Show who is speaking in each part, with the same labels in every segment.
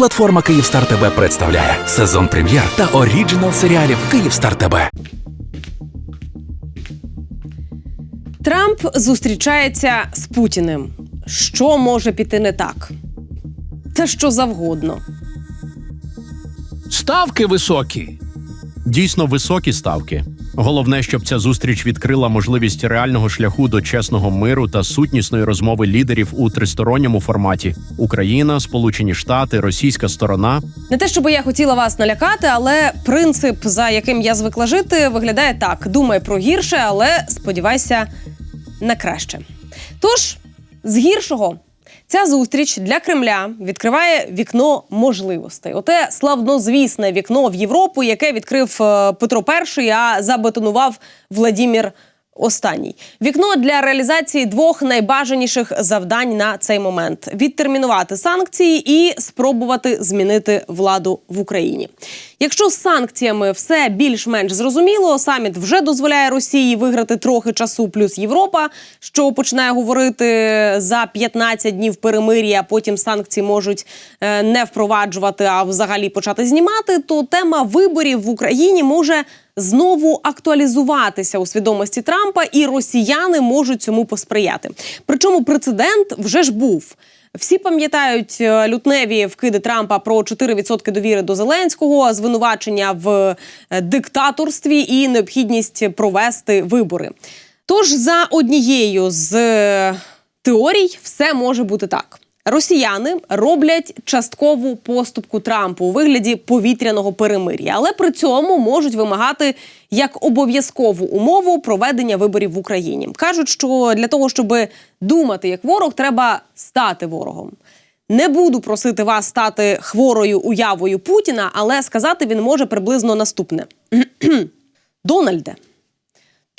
Speaker 1: Платформа Київстар ТБ представляє сезон прем'єр та оріджинал серіалів Київстар ТБ.
Speaker 2: Трамп зустрічається з Путіним. Що може піти не так? Та що завгодно.
Speaker 3: Ставки високі.
Speaker 4: Дійсно високі ставки. Головне, щоб ця зустріч відкрила можливість реального шляху до чесного миру та сутнісної розмови лідерів у тристоронньому форматі: Україна, Сполучені Штати, Російська сторона.
Speaker 2: Не те, щоб я хотіла вас налякати, але принцип, за яким я звикла жити, виглядає так: думай про гірше, але сподівайся на краще. Тож, з гіршого. Ця зустріч для Кремля відкриває вікно можливостей. Оте славнозвісне вікно в Європу, яке відкрив е, Петро І, а забетонував Владімір Останній вікно для реалізації двох найбажаніших завдань на цей момент: відтермінувати санкції і спробувати змінити владу в Україні. Якщо з санкціями все більш-менш зрозуміло, саміт вже дозволяє Росії виграти трохи часу, плюс Європа, що починає говорити за 15 днів перемир'я, а потім санкції можуть е, не впроваджувати, а взагалі почати знімати. То тема виборів в Україні може знову актуалізуватися у свідомості Трампа, і росіяни можуть цьому посприяти. Причому прецедент вже ж був. Всі пам'ятають е, лютневі вкиди Трампа про 4% довіри до Зеленського, звинувачення в е, диктаторстві і необхідність провести вибори. Тож за однією з е, теорій все може бути так. Росіяни роблять часткову поступку Трампу у вигляді повітряного перемир'я, але при цьому можуть вимагати як обов'язкову умову проведення виборів в Україні. кажуть, що для того, щоб думати як ворог, треба стати ворогом. Не буду просити вас стати хворою уявою Путіна, але сказати він може приблизно наступне: Дональде.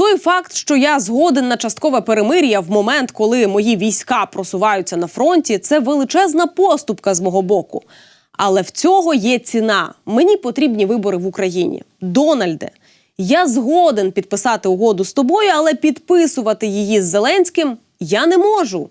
Speaker 2: Той факт, що я згоден на часткове перемир'я в момент, коли мої війська просуваються на фронті, це величезна поступка з мого боку. Але в цього є ціна. Мені потрібні вибори в Україні. Дональде, я згоден підписати угоду з тобою, але підписувати її з Зеленським я не можу.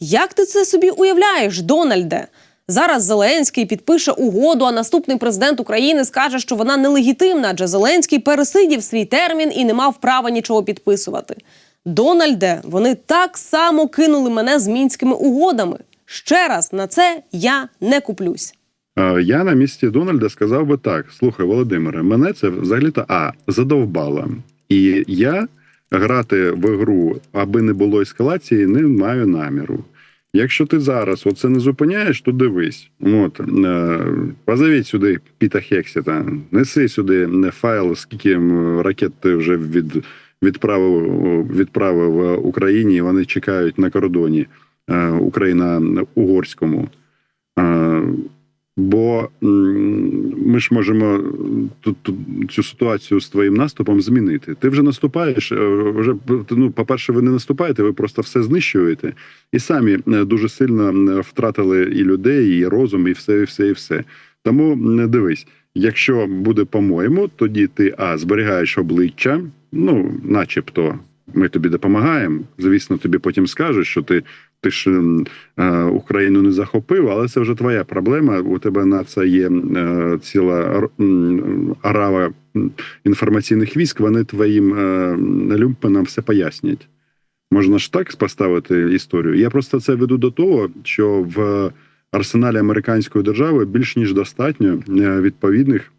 Speaker 2: Як ти це собі уявляєш, Дональде? Зараз Зеленський підпише угоду, а наступний президент України скаже, що вона нелегітимна, адже Зеленський пересидів свій термін і не мав права нічого підписувати. Дональде, вони так само кинули мене з мінськими угодами. Ще раз на це я не куплюсь.
Speaker 5: Е, Я на місці Дональда сказав би так: слухай, Володимире, мене це взагалі-то а задовбало. І я грати в ігру, аби не було ескалації, не маю наміру. Якщо ти зараз оце не зупиняєш, то дивись. От е, позовіть сюди Піта Хексіта, неси сюди не файл, скільки ракет ти вже від, відправив, відправив Україні. і Вони чекають на кордоні е, Україна-Угорському. Бо ми ж можемо тут, тут цю ситуацію з твоїм наступом змінити. Ти вже наступаєш. е, Вже ну, по-перше, ви не наступаєте, ви просто все знищуєте, і самі е, дуже сильно втратили і людей, і розум, і все, і все, і все. Тому м, дивись, якщо буде по-моєму, тоді ти а зберігаєш обличчя, ну, начебто. Ми тобі допомагаємо. Звісно, тобі потім скажуть, що ти ти ж е, Україну не захопив, але це вже твоя проблема. У тебе на це є е, ціла арава інформаційних військ. Вони твоїм е, люмпенам все пояснять. Можна ж так поставити історію. Я просто це веду до того, що в арсеналі американської держави більш ніж достатньо е, відповідних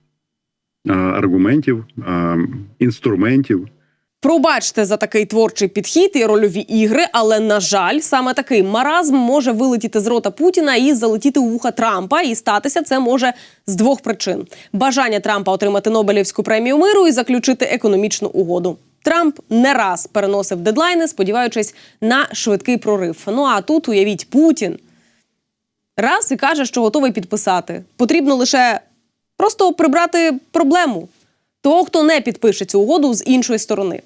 Speaker 5: е, аргументів, е, інструментів.
Speaker 2: Пробачте за такий творчий підхід і рольові ігри, але на жаль, саме такий маразм може вилетіти з рота Путіна і залетіти у вуха Трампа. І статися це може з двох причин: бажання Трампа отримати Нобелівську премію миру і заключити економічну угоду. Трамп не раз переносив дедлайни, сподіваючись на швидкий прорив. Ну а тут уявіть Путін раз і каже, що готовий підписати. Потрібно лише просто прибрати проблему того, хто не підпише цю угоду з іншої сторони.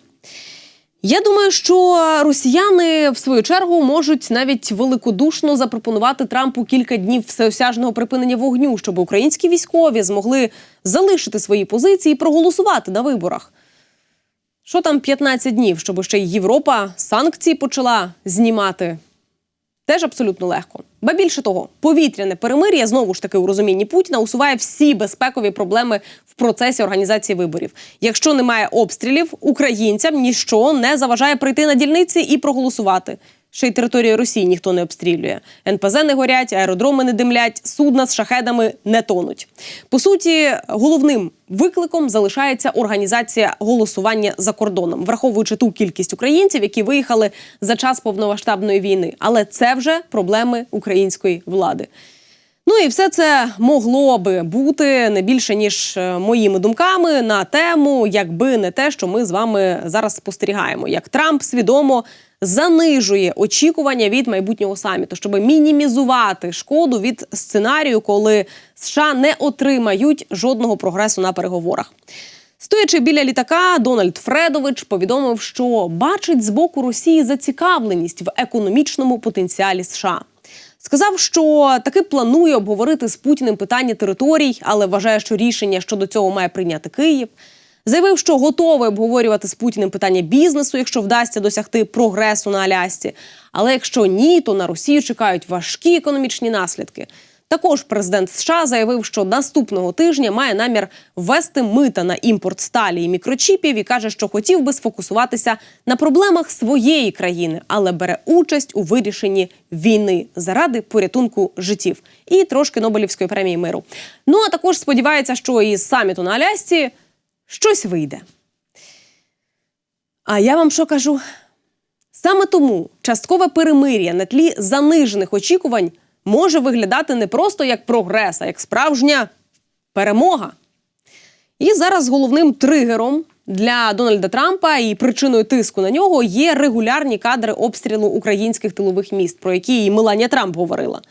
Speaker 2: Я думаю, що росіяни в свою чергу можуть навіть великодушно запропонувати Трампу кілька днів всеосяжного припинення вогню, щоб українські військові змогли залишити свої позиції і проголосувати на виборах. Що там 15 днів, щоб ще й Європа санкції почала знімати? Теж абсолютно легко. Ба більше того, повітряне перемир'я знову ж таки у розумінні Путіна усуває всі безпекові проблеми в процесі організації виборів. Якщо немає обстрілів, українцям ніщо не заважає прийти на дільниці і проголосувати. Ще й територію Росії ніхто не обстрілює. НПЗ не горять, аеродроми не димлять, судна з шахедами не тонуть. По суті, головним викликом залишається організація голосування за кордоном, враховуючи ту кількість українців, які виїхали за час повномасштабної війни. Але це вже проблеми української влади. Ну і все це могло би бути не більше ніж е, моїми думками на тему, якби не те, що ми з вами зараз спостерігаємо, як Трамп свідомо занижує очікування від майбутнього саміту, щоб мінімізувати шкоду від сценарію, коли США не отримають жодного прогресу на переговорах. Стоячи біля літака, Дональд Фредович повідомив, що бачить з боку Росії зацікавленість в економічному потенціалі США. Сказав, що таки планує обговорити з Путіним питання територій, але вважає, що рішення щодо цього має прийняти Київ. Заявив, що готовий обговорювати з Путіним питання бізнесу, якщо вдасться досягти прогресу на Алясці. Але якщо ні, то на Росію чекають важкі економічні наслідки. Також президент США заявив, що наступного тижня має намір ввести мита на імпорт сталі і мікрочіпів і каже, що хотів би сфокусуватися на проблемах своєї країни, але бере участь у вирішенні війни заради порятунку життів і трошки Нобелівської премії миру. Ну а також сподівається, що із саміту на Алясці щось вийде. А я вам що кажу? Саме тому часткове перемир'я на тлі занижених очікувань може виглядати не просто як прогрес, а як справжня перемога. І зараз головним тригером для Дональда Трампа і причиною тиску на нього є регулярні кадри обстрілу українських тилових міст, про які і Меланія Трамп говорила.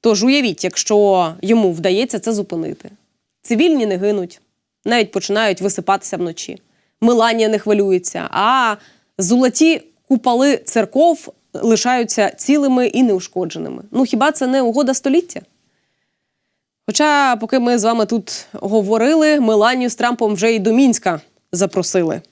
Speaker 2: Тож уявіть, якщо йому вдається це зупинити. Цивільні не гинуть, навіть починають висипатися вночі. Меланія не хвилюється, а золоті куполи церков лишаються цілими і неушкодженими. Ну хіба це не угода століття? Хоча, поки ми з вами тут говорили, Меланію з Трампом вже і до Мінська запросили.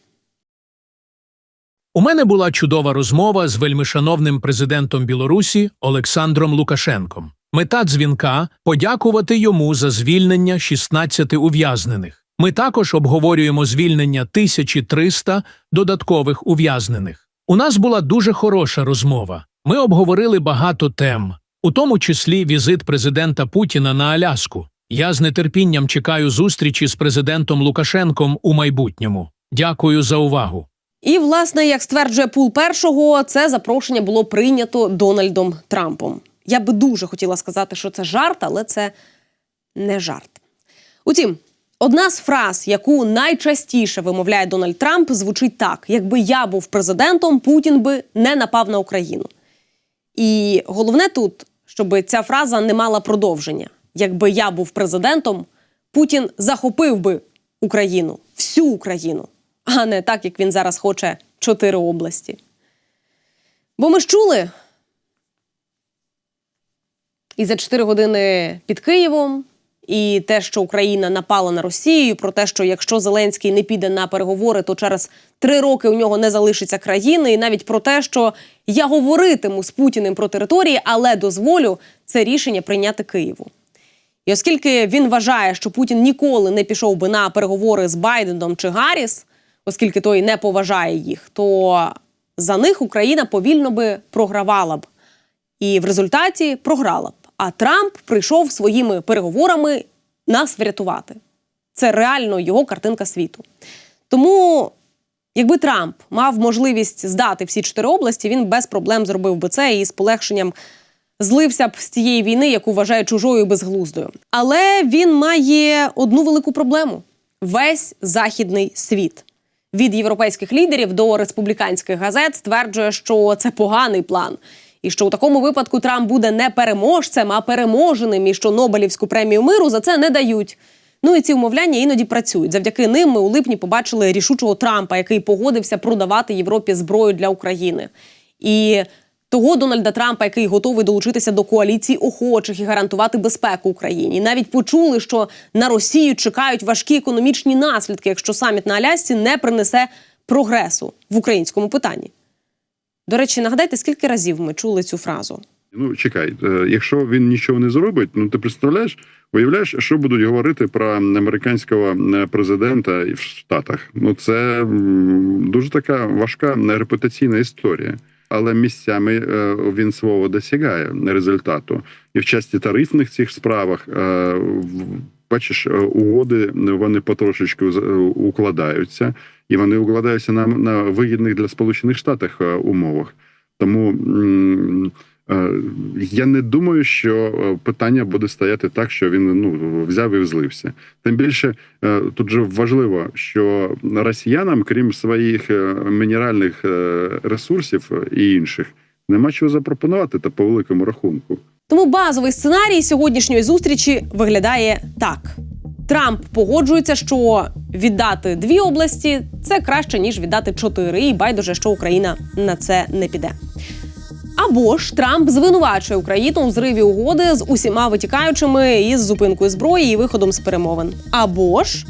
Speaker 3: У мене була чудова розмова з вельмишановним президентом Білорусі Олександром Лукашенком. Мета дзвінка подякувати йому за звільнення 16 ув'язнених. Ми також обговорюємо звільнення 1300 додаткових ув'язнених. У нас була дуже хороша розмова. Ми обговорили багато тем, у тому числі візит президента Путіна на Аляску. Я з нетерпінням чекаю зустрічі з президентом Лукашенком у майбутньому. Дякую за увагу.
Speaker 2: І, власне, як стверджує пул першого, це запрошення було прийнято Дональдом Трампом. Я би дуже хотіла сказати, що це жарт, але це не жарт. Утім, одна з фраз, яку найчастіше вимовляє Дональд Трамп, звучить так: якби я був президентом, Путін би не напав на Україну. І головне тут, щоб ця фраза не мала продовження. Якби я був президентом, Путін захопив би Україну, всю Україну, а не так, як він зараз хоче чотири області. Бо ми ж чули і за 4 години під Києвом, і те, що Україна напала на Росію, про те, що якщо Зеленський не піде на переговори, то через три роки у нього не залишиться країни, і навіть про те, що я говоритиму з Путіним про території, але дозволю це рішення прийняти Києву. І оскільки він вважає, що Путін ніколи не пішов би на переговори з Байденом чи Гарріс, оскільки той не поважає їх, то за них Україна повільно би програвала б. І в результаті програла б. А Трамп прийшов своїми переговорами нас врятувати. Це реально його картинка світу. Тому, якби Трамп мав можливість здати всі чотири області, він без проблем зробив би це і з полегшенням злився б з тієї війни, яку вважає чужою і безглуздою. Але він має одну велику проблему: весь західний світ. Від європейських лідерів до республіканських газет стверджує, що це поганий план. І що у такому випадку Трамп буде не переможцем, а переможеним, і що Нобелівську премію миру за це не дають. Ну і ці умовляння іноді працюють. Завдяки ним ми у липні побачили рішучого Трампа, який погодився продавати Європі зброю для України. І того Дональда Трампа, який готовий долучитися до коаліції охочих і гарантувати безпеку Україні. Навіть почули, що на Росію чекають важкі економічні наслідки, якщо саміт на Алясці не принесе прогресу в українському питанні. До речі, нагадайте, скільки разів ми чули цю фразу?
Speaker 5: Ну чекай, е, якщо він нічого не зробить, ну ти представляєш, уявляєш, що будуть говорити про американського президента в Штатах? Ну це дуже така важка репутаційна історія. Але місцями е, він свого досягає результату, і в часті тарифних цих справах е, бачиш, угоди вони е, укладаються, і вони укладаються на, на вигідних для Сполучених Штатів е, умовах. Тому е, я не думаю, що е, питання буде стояти так, що він ну взяв і взлився. Тим більше тут же важливо, що росіянам, крім своїх мінеральних ресурсів і інших, нема чого запропонувати та по великому рахунку.
Speaker 2: Тому базовий сценарій сьогоднішньої зустрічі виглядає так: Трамп погоджується, що віддати дві області це краще ніж віддати чотири, і байдуже, що Україна на це не піде. Або ж Трамп звинувачує Україну у зриві угоди з усіма витікаючими із зупинкою зброї і виходом з перемовин. Або ж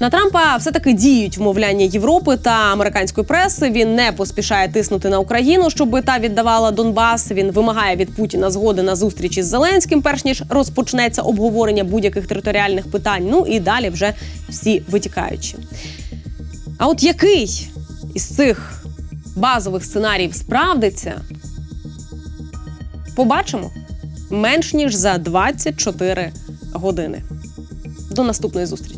Speaker 2: на Трампа все таки діють вмовляння Європи та американської преси. Він не поспішає тиснути на Україну, щоб та віддавала Донбас. Він вимагає від Путіна згоди на зустрічі з Зеленським, перш ніж розпочнеться обговорення будь-яких територіальних питань. Ну і далі вже всі витікаючі. А от який із цих базових сценаріїв справдиться? Побачимо менш ніж за 24 години. До наступної зустрічі.